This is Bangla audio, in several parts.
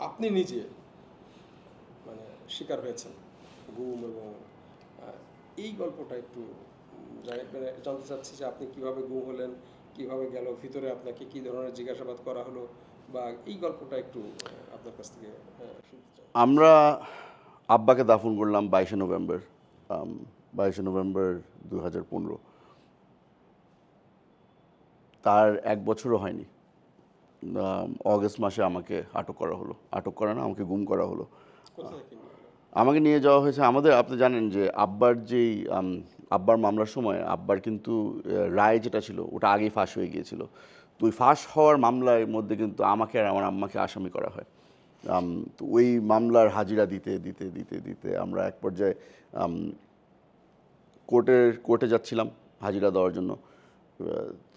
আপনি নিজে মানে শিকার হয়েছেন গুম এবং এই গল্পটা একটু মানে জানতে চাচ্ছি যে আপনি কীভাবে গুম হলেন, কীভাবে গেল, ভিতরে আপনাকে কি ধরনের জিজ্ঞাসাবাদ করা হলো বা এই গল্পটা একটু আপনার কাছ থেকে চাই। আমরা আব্বাকে দাফন করলাম বাইশে নভেম্বর বাইশে নভেম্বর দু হাজার পনেরো। তার এক বছরও হয়নি। অগস্ট মাসে আমাকে আটক করা হলো। আটক করা না আমাকে গুম করা হলো? আমাকে নিয়ে যাওয়া হয়েছে আমাদের আপনি জানেন যে আব্বার যেই আব্বার মামলার সময় আব্বার কিন্তু রায় যেটা ছিল ওটা আগেই ফাঁস হয়ে গিয়েছিল। তো ওই ফাঁস হওয়ার মামলার মধ্যে কিন্তু আমাকে আর আমার আম্মাকে আসামি করা হয়। তো ওই মামলার হাজিরা দিতে দিতে দিতে দিতে আমরা এক পর্যায়ে কোর্টের কোর্টে যাচ্ছিলাম হাজিরা দেওয়ার জন্য।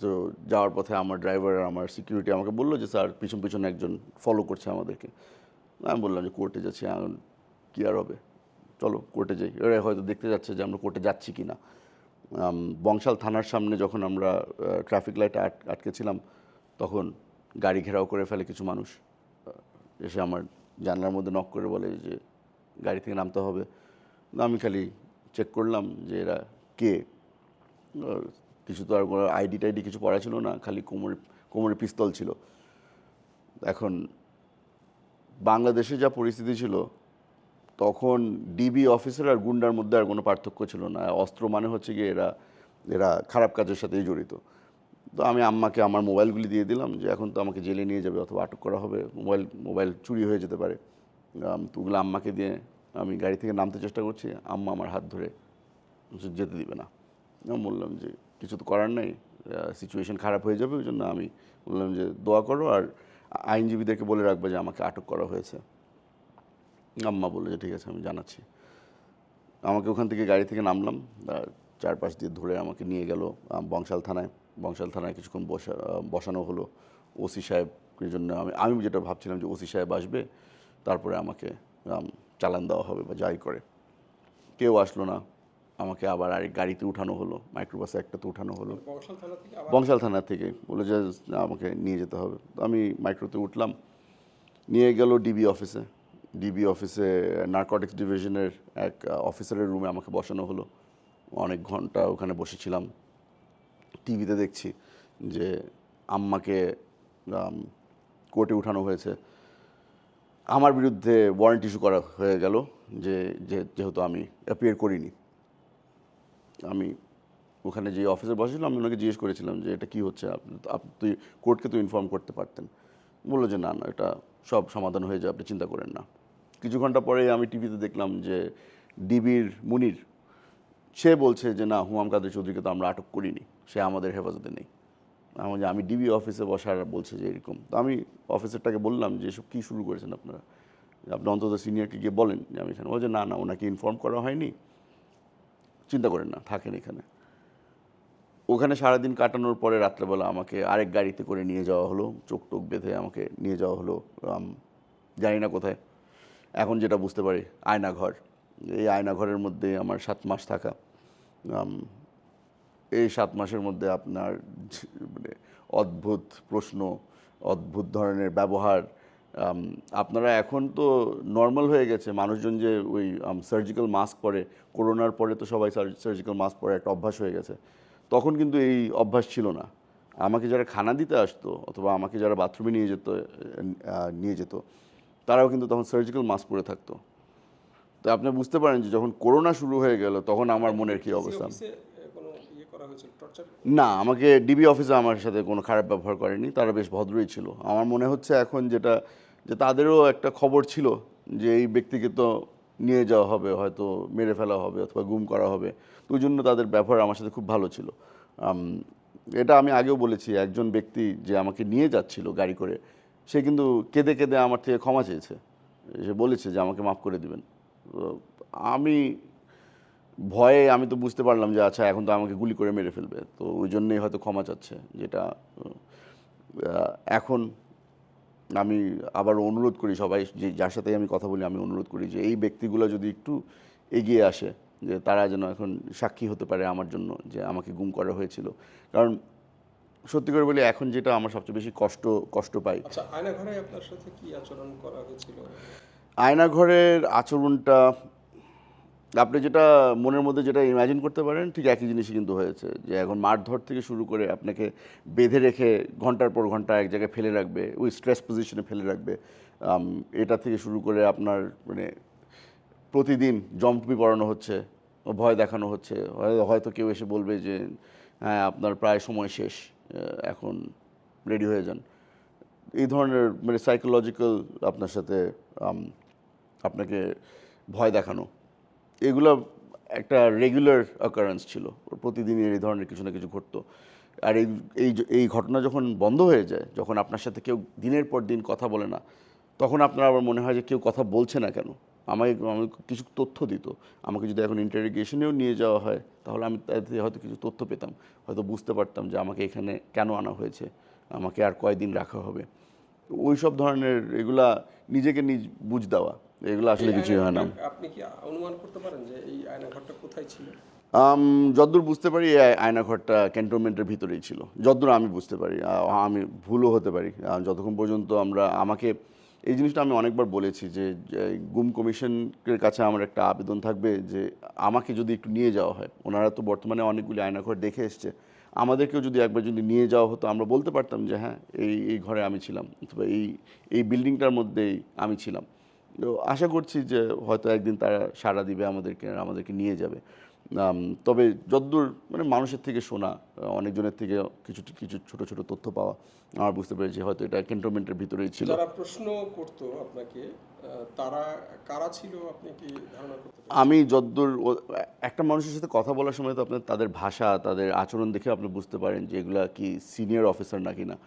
তো যাওয়ার পথে আমার ড্রাইভার আমার সিকিউরিটি আমাকে বলল যে, স্যার, পিছন পিছনে একজন ফলো করছে আমাদেরকে। আমি বললাম যে কোর্টে যাচ্ছি কী আর হবে? চলো কোর্টে যাই। এরা হয়তো দেখতে যাচ্ছে যে, আমরা কোর্টে যাচ্ছি কি না বংশাল থানার সামনে যখন আমরা ট্রাফিক লাইটে আট, আটকেছিলাম, তখন গাড়ি ঘেরাও করে ফেলে কিছু মানুষ। এসে আমার জানলার মধ্যে নক করে বলে যে, গাড়ি থেকে নামতে হবে। আমি খালি চেক করলাম যে, এরা কে? কিছু তো আর কোনো আইডি টাইডি কিছু পড়া ছিল না খালি কোমরে কোমরে পিস্তল ছিল। এখন বাংলাদেশে যা পরিস্থিতি ছিল তখন ডিবি অফিসার আর গুন্ডার মধ্যে আর কোনো পার্থক্য ছিল না। অস্ত্র মানে হচ্ছে গিয়ে এরা এরা খারাপ কাজের সাথেই জড়িত। তো আমি আম্মাকে আমার মোবাইলগুলি দিয়ে দিলাম যে এখন তো আমাকে জেলে নিয়ে যাবে অথবা আটক করা হবে। মোবাইল মোবাইল চুরি হয়ে যেতে পারে। আম, তো ওগুলো আম্মাকে দিয়ে আমি গাড়ি থেকে নামতে চেষ্টা করছি। আম্মা আমার হাত ধরে যেতে দিবে না। আমি বললাম যে কিছু তো করার নেই। সিচুয়েশন খারাপ হয়ে যাবে ওই জন্য আমি বললাম যে দোয়া করো আর আইনজীবীদেরকে বলে রাখবে যে আমাকে আটক করা হয়েছে। আম্মা বলল যে ঠিক আছে, আমি জানাচ্ছি। আমাকে ওখান থেকে গাড়ি থেকে নামলাম চারপাশ দিয়ে ধরে আমাকে নিয়ে গেল বংশাল থানায়। বংশাল থানায় কিছুক্ষণ বসা বসানো হলো। ওসি সাহেবের জন্য আমি আমি যেটা ভাবছিলাম যে ওসি সাহেব আসবে, তারপরে আমাকে চালান দেওয়া হবে বা যাই করে। কেউ আসলো না। আমাকে আবার আরেক গাড়িতে উঠানো হলো মাইক্রোবাসে একটাতে উঠানো হলো। বংশাল থানা থেকে আবার? বংশাল থানা থেকে বলে যে আমাকে নিয়ে যেতে হবে। তো আমি মাইক্রোতে উঠলাম নিয়ে গেল ডিবি অফিসে। ডিবি অফিসে নার্কটিক্স ডিভিশনের এক অফিসারের রুমে আমাকে বসানো হলো। অনেক ঘণ্টা ওখানে বসেছিলাম। টিভিতে দেখছি যে আম্মাকে কোর্টে উঠানো হয়েছে। আমার বিরুদ্ধে ওয়ারেন্ট ইস্যু করা হয়ে গেল যে যে- যেহেতু আমি অ্যাপিয়ার করিনি। আমি ওখানে যে অফিসে বসেছিলাম, আমি ওনাকে জিজ্ঞেস করেছিলাম যে, এটা কি হচ্ছে? আপনি আপনি তুই কোর্টকে তো ইনফর্ম করতে পারতেন। বলল যে, না না, এটা সব সমাধান হয়ে যাবে, আপনি চিন্তা করেন না। কিছু ঘণ্টা পরে আমি টিভিতে দেখলাম যে ডিবির মুনির, সে বলছে যে, না, হুমাম কাদের চৌধুরীকে তো আমরা আটক করিনি, সে আমাদের হেফাজতে নেই। আমি যে আমি ডিবি অফিসে বসার বলছে যে, এরকম। তো আমি অফিসারটাকে বললাম যে, এসব কী শুরু করেছেন আপনারা? আপনি অন্তত সিনিয়রকে গিয়ে বলেন। যে, আমি এখানে যে, না না, ওনাকে ইনফর্ম করা হয়নি। চিন্তা করেন না, থাকেন এখানে। ওখানে সারাদিন কাটানোর পরে রাত্রেবেলা আমাকে আরেক গাড়িতে করে নিয়ে যাওয়া হলো, চোখ টোক বেঁধে আমাকে নিয়ে যাওয়া হলো জানি না কোথায়। এখন যেটা বুঝতে পারি, আয়নাঘর। এই আয়নাঘরের মধ্যে আমার সাত মাস থাকা। এই সাত মাসের মধ্যে আপনার মানে অদ্ভুত প্রশ্ন, অদ্ভুত ধরনের ব্যবহার আপনারা এখন তো নর্মাল হয়ে গেছে। মানুষজন যে ওই সার্জিক্যাল মাস্ক পরে করোনার পরে তো সবাই সার্জিক্যাল মাস্ক পরে একটা অভ্যাস হয়ে গেছে। তখন কিন্তু এই অভ্যাস ছিল না। আমাকে যারা খানা দিতে আসতো অথবা আমাকে যারা বাথরুমে নিয়ে যেত নিয়ে যেত তারাও কিন্তু তখন সার্জিক্যাল মাস্ক পরে থাকতো। তো আপনি বুঝতে পারেন যে যখন করোনা শুরু হয়ে গেল তখন আমার মনের কী অবস্থা অফিসে আহ, কোনো ইয়ে করা হয়েছিল না, আমাকে ডিবি অফিসে আমার সাথে কোনো খারাপ ব্যবহার করেনি, তারা বেশ ভদ্রই ছিল। আমার মনে হচ্ছে এখন যেটা, যে তাদেরও একটা খবর ছিল যে এই ব্যক্তিকে তো নিয়ে যাওয়া হবে, হয়তো মেরে ফেলা হবে অথবা গুম করা হবে, তো ওই জন্য তাদের ব্যবহার আমার সাথে খুব ভালো ছিল। এটা আমি আগেও বলেছি, একজন ব্যক্তি যে আমাকে নিয়ে যাচ্ছিল গাড়ি করে, সে কিন্তু কেঁদে কেঁদে আমার থেকে ক্ষমা চেয়েছে। সে বলেছে যে আমাকে মাফ করে দিবেন। আমি ভয়ে আমি তো বুঝতে পারলাম যে আচ্ছা এখন তো আমাকে গুলি করে মেরে ফেলবে। তো ওই জন্যই হয়তো ক্ষমা চাচ্ছে যেটা এখন আমি আবার অনুরোধ করি সবাই যে যার সাথে আমি কথা বলি আমি অনুরোধ করি যে এই ব্যক্তিগুলো যদি একটু এগিয়ে আসে যে তারা যেন এখন সাক্ষী হতে পারে আমার জন্য যে আমাকে গুম করা হয়েছিল। কারণ সত্যি করে বলি এখন যেটা আমার সবচেয়ে বেশি কষ্ট কষ্ট পাই। আচ্ছা আয়না আপনার সাথে কি আচরণ করা হয়েছিল? আয়নাঘরের আচরণটা আপনি যেটা মনের মধ্যে যেটা ইমাজিন করতে পারেন, ঠিক একই জিনিসই কিন্তু হয়েছে। যে এখন মারধর থেকে শুরু করে আপনাকে বেঁধে রেখে ঘণ্টার পর ঘণ্টা এক জায়গায় ফেলে রাখবে, ওই স্ট্রেস পজিশনে ফেলে রাখবে। এটা থেকে শুরু করে আপনার মানে প্রতিদিন জম্পি পড়ানো হচ্ছে, ভয় দেখানো হচ্ছে। হয়তো কেউ এসে বলবে যে হ্যাঁ আপনার প্রায় সময় শেষ এখন রেডি হয়ে যান। এই ধরনের মানে সাইকোলজিক্যাল আপনার সাথে আপনাকে ভয় দেখানো। এগুলো একটা রেগুলার অকারেন্স ছিল। প্রতিদিনই এই ধরনের কিছু না কিছু ঘটতো। আর এই এই এই ঘটনা যখন বন্ধ হয়ে যায়, যখন আপনার সাথে কেউ দিনের পর দিন কথা বলে না, তখন আপনার আবার মনে হয় যে কেউ কথা বলছে না কেন? আমাকে আমাকে কিছু তথ্য দিত। আমাকে যদি এখন ইন্টারিগেশনেও নিয়ে যাওয়া হয়, তাহলে আমি তাতে হয়তো কিছু তথ্য পেতাম। হয়তো বুঝতে পারতাম যে আমাকে এখানে কেন আনা হয়েছে? আমাকে আর কয়দিন রাখা হবে? ওই সব ধরনের এগুলা নিজেকে নিজ বুঝ দেওয়া এগুলো আসলে কিছুই হয় না। আয়নাঘরটা আপনি কি অনুমান করতে পারেন যে এই আয়না ঘরটা কোথায় ছিল? যদ্দূর বুঝতে পারি এই আয়- আয়নাঘরটা ক্যান্টনমেন্টের ভিতরেই ছিল। যদ্দূর আমি বুঝতে পারি আমি ভুলও হতে পারি। যতক্ষণ পর্যন্ত আমরা আমাকে এই জিনিসটা আমি অনেকবার বলেছি যে যে গুম কমিশনের কাছে আমার একটা আবেদন থাকবে যে আমাকে যদি একটু নিয়ে যাওয়া হয় ওনারা তো বর্তমানে অনেকগুলি আয়নাঘর দেখে এসছে আমাদেরকেও যদি একবার যদি নিয়ে যাওয়া হতো, আমরা বলতে পারতাম যে হ্যাঁ এই এই ঘরে আমি ছিলাম অথবা এই এই বিল্ডিংটার মধ্যেই আমি ছিলাম। তো আশা করছি যে হয়তো একদিন তারা সাড়া দিবে আমাদেরকে আমাদেরকে নিয়ে যাবে। তবে যদ্দূর মানে মানুষের থেকে শোনা অনেকজনের থেকে কিছু কিছু ছোট ছোট তথ্য পাওয়া আমার বুঝতে পেরেছি। হয়তো এটা ক্যান্টনমেন্টের ভিতরেই ছিল। যারা প্রশ্ন করতো আপনাকে তারা কারা ছিল আপনি কি ধারণা করতে আমি যদ্দূর একটা মানুষের সাথে কথা বলার সময় তো আপনার তাদের ভাষা তাদের আচরণ দেখে আপনি বুঝতে পারেন যে এগুলা কি সিনিয়র অফিসার নাকি না।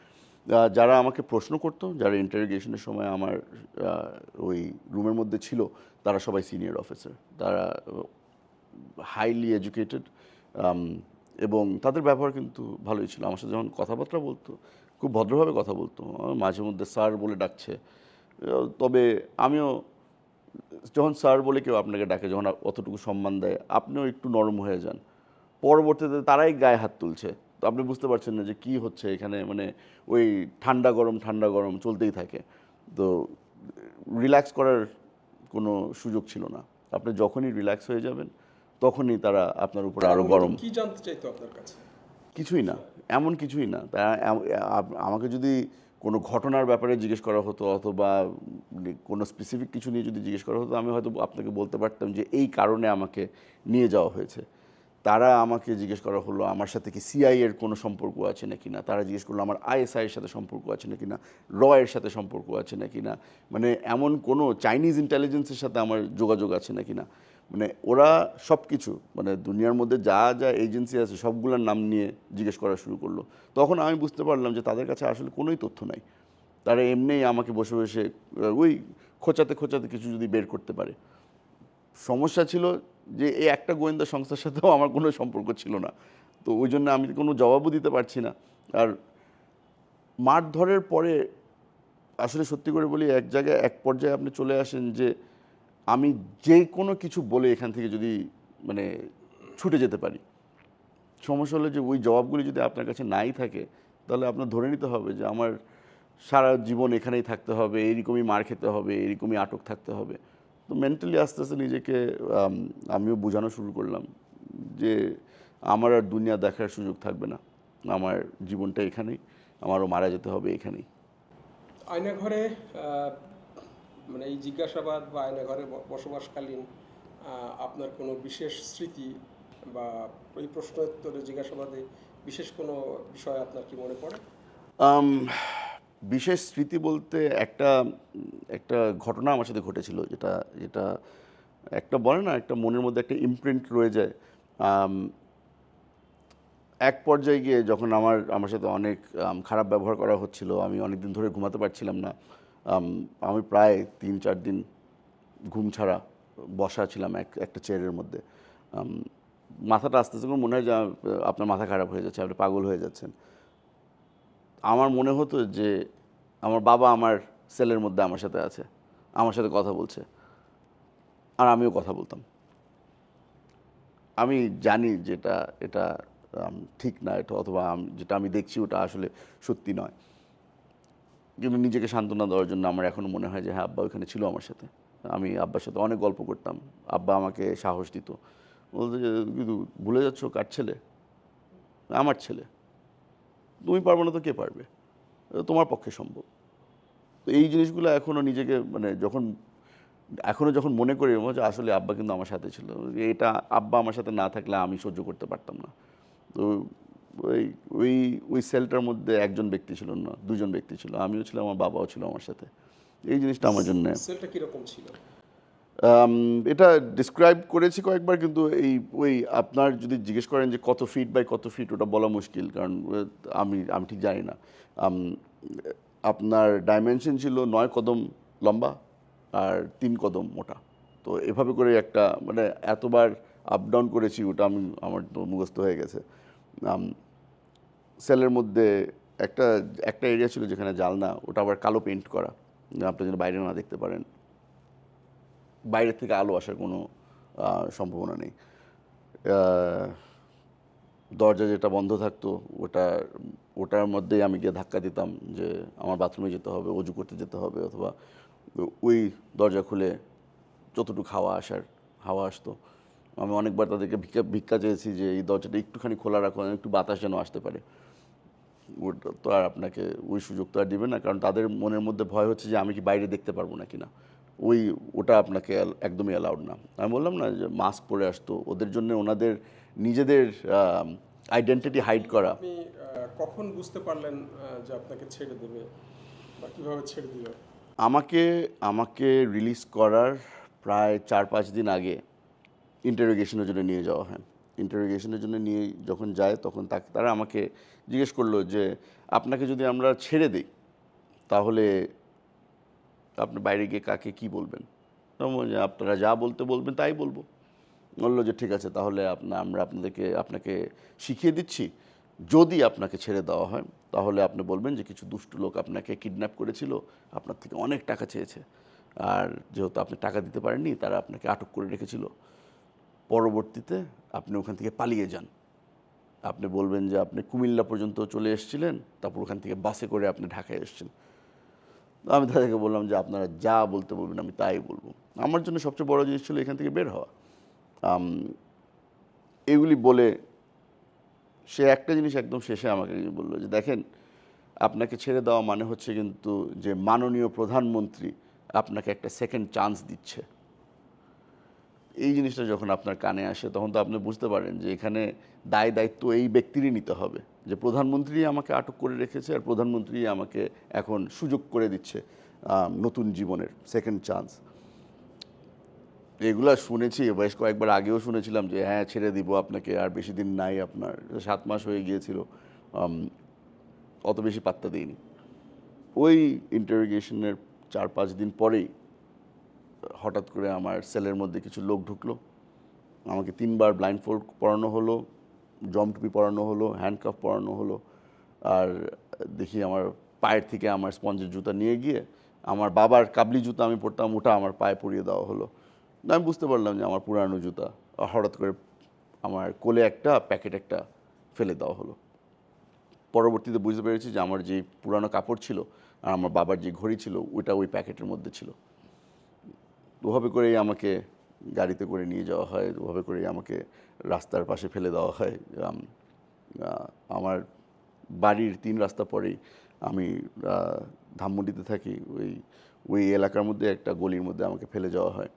যারা আমাকে প্রশ্ন করতো যারা ইন্টারোগেশনের সময় আমার ওই রুমের মধ্যে ছিল তারা সবাই সিনিয়র অফিসার তারা হাইলি এডুকেটেড এবং তাদের ব্যবহার কিন্তু ভালোই ছিল। আমার সাথে যখন কথাবার্তা বলতো, খুব ভদ্রভাবে কথা বলতো মাঝে মধ্যে স্যার বলে ডাকছে। তবে আমিও, যখন স্যার বলে কেউ আপনাকে ডাকে, যখন অতটুকু সম্মান দেয়, আপনিও একটু নরম হয়ে যান। পরবর্তীতে তারাই গায়ে হাত তুলছে। তো আপনি বুঝতে পারছেন না যে কি হচ্ছে এখানে মানে ওই ঠান্ডা গরম ঠান্ডা গরম চলতেই থাকে। তো রিল্যাক্স করার কোনো সুযোগ ছিল না। আপনি যখনই রিল্যাক্স হয়ে যাবেন তখনই তারা আপনার উপর আরও গরম। কি জানতে চাইতো আপনার কাছে? কিছুই না এমন কিছুই না। তা আমাকে যদি কোনো ঘটনার ব্যাপারে জিজ্ঞেস করা হতো অথবা কোনো স্পেসিফিক কিছু নিয়ে যদি জিজ্ঞেস করা হতো আমি হয়তো আপনাকে বলতে পারতাম যে এই কারণে আমাকে নিয়ে যাওয়া হয়েছে। তারা আমাকে জিজ্ঞেস করা হলো আমার সাথে কি সিআই এর কোনো সম্পর্ক আছে নাকি না? তারা জিজ্ঞেস করল আমার আইএসআই এর সাথে সম্পর্ক আছে নাকি না? র এর সাথে সম্পর্ক আছে নাকি না? মানে এমন কোনো চাইনিজ ইন্টেলিজেন্সের সাথে আমার যোগাযোগ আছে নাকি না? মানে ওরা সব কিছু মানে দুনিয়ার মধ্যে যা যা এজেন্সি আছে সবগুলোর নাম নিয়ে জিজ্ঞেস করা শুরু করল। তখন আমি বুঝতে পারলাম যে তাদের কাছে আসলে কোনোই তথ্য নাই। তারা এমনিই আমাকে বসে বসে ওই খোঁচাতে খোঁচাতে কিছু যদি বের করতে পারে। সমস্যা ছিল যে এই একটা গোয়েন্দা সংস্থার সাথেও আমার কোনো সম্পর্ক ছিল না। তো ওই জন্য আমি কোনো জবাবও দিতে পারছি না। আর মারধরের পরে আসলে সত্যি করে বলি, এক জায়গায়, এক পর্যায়ে আপনি চলে আসেন যে আমি যে কোনো কিছু বলে এখান থেকে যদি মানে ছুটে যেতে পারি। সমস্যা হলো যে ওই জবাবগুলি যদি আপনার কাছে নাই থাকে তাহলে আপনার ধরে নিতে হবে যে আমার সারা জীবন এখানেই থাকতে হবে এরকমই মার খেতে হবে এরকমই আটক থাকতে হবে। তো মেন্টালি আস্তে আস্তে নিজেকে আমিও বোঝানো শুরু করলাম যে আমার আর দুনিয়া দেখার সুযোগ থাকবে না। আমার জীবনটা এখানেই আমারও মারা যেতে হবে এখানেই। আয়না ঘরে আহ, মানে এই জিজ্ঞাসাবাদ বা আয়না ঘরে বসবাসকালীন আপনার কোনো বিশেষ স্মৃতি বা ওই প্রশ্নোত্তরে জিজ্ঞাসাবাদে বিশেষ কোনো বিষয় আপনার কি মনে পড়ে? বিশেষ স্মৃতি বলতে একটা একটা ঘটনা আমার সাথে ঘটেছিল যেটা যেটা একটা বলে না, একটা মনের মধ্যে একটা ইমপ্রিন্ট রয়ে যায়। এক পর্যায়ে গিয়ে যখন আমার আমার সাথে অনেক খারাপ ব্যবহার করা হচ্ছিল, আমি অনেক দিন ধরে ঘুমাতে পারছিলাম না আম, প্রায় তিন চার দিন ঘুম ছাড়া বসা ছিলাম এক একটা চেয়ারের মধ্যে। মাথাটা আস্তে আস্তে মনে হয় যে আপনার মাথা খারাপ হয়ে যাচ্ছে আপনি পাগল হয়ে যাচ্ছেন। আমার মনে হতো যে আমার বাবা আমার সেলের মধ্যে আমার সাথে আছে আমার সাথে কথা বলছে আর আমিও কথা বলতাম। আমি জানি যেটা এটা ঠিক না এটা অথবা যেটা আমি দেখছি ওটা আসলে সত্যি নয়। কিন্তু নিজেকে সান্ত্বনা দেওয়ার জন্য আমার এখনও মনে হয় যে হ্যাঁ আব্বা ওখানে ছিল আমার সাথে। আমি আব্বার সাথে অনেক গল্প করতাম। আব্বা আমাকে সাহস দিত। বলতো যে কিন্তু ভুলে যাচ্ছ কার ছেলে? আমার ছেলে। তুমি পারবে না তো কে পারবে? তোমার পক্ষে সম্ভব। তো এই জিনিসগুলো এখনও নিজেকে মানে যখন এখনও যখন মনে করি হচ্ছে আসলে আব্বা কিন্তু আমার সাথে ছিল। এটা আব্বা আমার সাথে না থাকলে আমি সহ্য করতে পারতাম না। তো ওই ওই ওই সেলটার মধ্যে একজন ব্যক্তি ছিল না দুজন ব্যক্তি ছিল। আমিও ছিলাম আমার বাবাও ছিল আমার সাথে। এই জিনিসটা আমার জন্য। সেলটা কীরকম ছিল? এটা ডিসক্রাইব করেছি কয়েকবার কিন্তু এই ওই আপনার যদি জিজ্ঞেস করেন যে কত ফিট বাই কত ফিট ওটা বলা মুশকিল কারণ আমি আমি ঠিক জানি না। আপনার ডাইমেনশন ছিল নয় কদম লম্বা আর তিন কদম মোটা। তো এভাবে করে একটা মানে এতবার আপ ডাউন করেছি ওটা আমি আমার তো মুখস্থ হয়ে গেছে। সেলের মধ্যে একটা একটা এরিয়া ছিল যেখানে জালনা, ওটা আবার কালো পেন্ট করা। আপনি যেন বাইরে না দেখতে পারেন। বাইরে থেকে আলো আসার কোনো সম্ভাবনা নেই। দরজা যেটা বন্ধ থাকতো, ওটা, ওটার মধ্যেই আমি গিয়ে ধাক্কা দিতাম যে আমার বাথরুমে যেতে হবে, অজু করতে যেতে হবে, অথবা ওই দরজা খুলে যতটুকু হাওয়া আসার, হাওয়া আসতো। আমি অনেকবার তাদেরকে ভিক্ষা ভিক্ষা চেয়েছি যে এই দরজাটা একটুখানি খোলা রাখো একটু বাতাস যেন আসতে পারে। ওটা তো আর আপনাকে ওই সুযোগ তো আর দিবে না কারণ তাদের মনের মধ্যে ভয় হচ্ছে যে আমি কি বাইরে দেখতে পারব না কি না ওই ওটা আপনাকে একদমই অ্যালাউড না। আমি বললাম না যে মাস্ক পরে আসতো ওদের জন্য ওনাদের নিজেদের আইডেন্টিটি হাইড করা। আপনি কখন বুঝতে পারলেন যে আপনাকে ছেড়ে দেবে বা কীভাবে ছেড়ে দিল? আমাকে আমাকে রিলিজ করার প্রায় চার পাঁচ দিন আগে ইন্টারোগেশনের জন্য নিয়ে যাওয়া হয়। ইন্টারোগেশনের জন্য নিয়ে যখন যায়, তখন তাকে, তারা আমাকে জিজ্ঞেস করল যে, আপনাকে যদি আমরা ছেড়ে দিই, তাহলে আপনি বাইরে গিয়ে কাকে কি বলবেন? যে, আপনারা যা বলতে বলবেন, তাই বলব। বলল যে, ঠিক আছে, তাহলে আপনা, আমরা আপনাদেরকে, আপনাকে শিখিয়ে দিচ্ছি। যদি আপনাকে ছেড়ে দেওয়া হয়, তাহলে আপনি বলবেন যে, কিছু দুষ্টু লোক আপনাকে কিডন্যাপ করেছিল, আপনার থেকে অনেক টাকা চেয়েছে। আর যেহেতু আপনি টাকা দিতে পারেননি, তারা আপনাকে আটক করে রেখেছিল। পরবর্তীতে আপনি ওখান থেকে পালিয়ে যান। আপনি বলবেন যে আপনি কুমিল্লা পর্যন্ত চলে এসেছিলেন, তারপর ওখান থেকে বাসে করে আপনি ঢাকায় এসেছেন। আমি তাদেরকে বললাম যে, আপনারা যা বলতে বলবেন আমি তাই বলব। আমার জন্য সবচেয়ে বড় জিনিস ছিল এখান থেকে বের হওয়া। এগুলি বলে সে একটা জিনিস একদম শেষে আমাকে বলল যে, দেখেন, আপনাকে ছেড়ে দেওয়া মানে হচ্ছে কিন্তু যে মাননীয় প্রধানমন্ত্রী আপনাকে একটা সেকেন্ড চান্স দিচ্ছে। এই জিনিসটা যখন আপনার কানে আসে, তখন তো আপনি বুঝতে পারেন যে এখানে দায় দায়িত্ব এই ব্যক্তিরই নিতে হবে। যে প্রধানমন্ত্রী আমাকে আটক করে রেখেছে আর প্রধানমন্ত্রী আমাকে এখন সুযোগ করে দিচ্ছে নতুন জীবনের সেকেন্ড চান্স এগুলা শুনেছি, বেশ কয়েকবার আগেও শুনেছিলাম যে হ্যাঁ ছেড়ে দিব আপনাকে, আর বেশি দিন নাই আপনার। সাত মাস হয়ে গিয়েছিল অত বেশি পাত্তা দিইনি। ওই ইন্টারোগেশনের চার পাঁচ দিন পরেই হঠাৎ করে আমার সেলের মধ্যে কিছু লোক ঢুকলো। আমাকে তিনবার ব্লাইন্ড ফোল্ড পরানো হলো জম টুপি পরানো হলো হ্যান্ডকাফ পরানো হলো, আর দেখি আমার পায়ের থেকে আমার স্পঞ্জের জুতা নিয়ে গিয়ে আমার বাবার কাবলি জুতা আমি পরতাম, ওটা আমার পায়ে পরিয়ে দেওয়া হলো। আমি বুঝতে পারলাম যে আমার পুরানো জুতা হঠাৎ করে আমার কোলে একটা, প্যাকেট একটা ফেলে দেওয়া হলো। পরবর্তীতে বুঝতে পেরেছি যে আমার যে পুরানো কাপড় ছিল, আর আমার বাবার যে ঘড়ি ছিল, ওইটা ওই প্যাকেটের মধ্যে ছিল। ওভাবে করেই আমাকে গাড়িতে করে নিয়ে যাওয়া হয় ওভাবে করেই আমাকে রাস্তার পাশে ফেলে দেওয়া হয়। আম, আমার বাড়ির তিন রাস্তা পরেই আমি আহ, ধানমন্ডিতে থাকি। ওই ওই এলাকার মধ্যে একটা গলির মধ্যে আমাকে ফেলে যাওয়া হয়।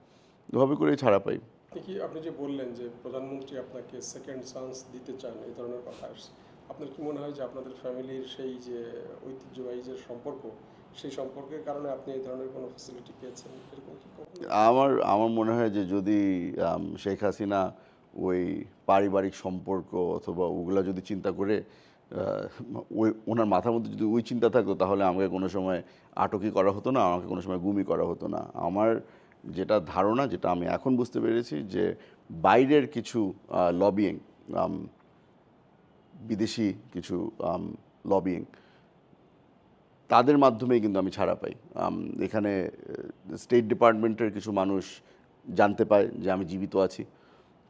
ওভাবে করেই ছাড়া পাই। কি আপনি যে বললেন যে প্রধানমন্ত্রী আপনাকে সেকেন্ড চান্স দিতে চান এই ধরনের কথা আসছে। আপনার কি মনে হয় যে আপনাদের ফ্যামিলির সেই যে ঐতিহ্যবাহী যে সম্পর্ক সেই সম্পর্কের কারণে আপনি এই ধরনের কোনো পেয়েছেন? আমার আমার মনে হয় যে যদি শেখ হাসিনা ওই পারিবারিক সম্পর্ক অথবা ওগুলা যদি চিন্তা করে ওই, ওনার মাথার মধ্যে যদি ওই চিন্তা থাকতো, তাহলে আমাকে কোনো সময় আটকই করা হতো না, আমাকে কোনো সময় গুমি করা হতো না। আমার যেটা ধারণা, যেটা আমি এখন বুঝতে পেরেছি যে বাইরের কিছু লবিং বিদেশি কিছু লবিং তাদের মাধ্যমেই কিন্তু আমি ছাড়া পাই। এখানে স্টেট ডিপার্টমেন্টের কিছু মানুষ জানতে পায় যে আমি জীবিত আছি।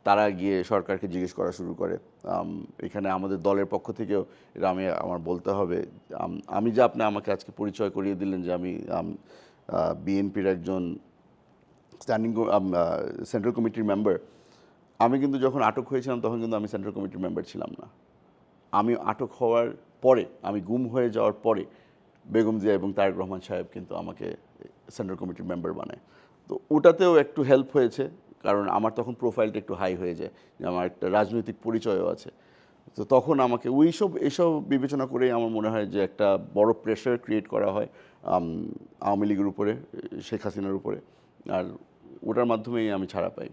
তারা গিয়ে সরকারকে জিজ্ঞেস করা শুরু করে। এখানে আমাদের দলের পক্ষ থেকেও এটা আমি, আমার বলতে হবে, আমি যে আপনি আমাকে আজকে পরিচয় করিয়ে দিলেন যে আমি বিএনপির একজন স্ট্যান্ডিং সেন্ট্রাল কমিটির মেম্বার আমি কিন্তু যখন আটক হয়েছিলাম তখন কিন্তু আমি সেন্ট্রাল কমিটির মেম্বার ছিলাম না। আমি আটক হওয়ার পরে, আমি গুম হয়ে যাওয়ার পরে বেগম জিয়া এবং তারেক রহমান সাহেব কিন্তু আমাকে সেন্ট্রাল কমিটির মেম্বার বানায়। তো ওটাতেও একটু হেল্প হয়েছে, কারণ আমার তখন প্রোফাইলটা একটু হাই হয়ে যায়, যে আমার একটা রাজনৈতিক পরিচয়ও আছে। তো তখন আমাকে ওই সব, এসব বিবেচনা করেই আমার মনে হয় যে একটা বড় প্রেশার ক্রিয়েট করা হয় আওয়ামী লীগের উপরে, শেখ হাসিনার উপরে। আর ওটার মাধ্যমেই আমি ছাড়া পাই।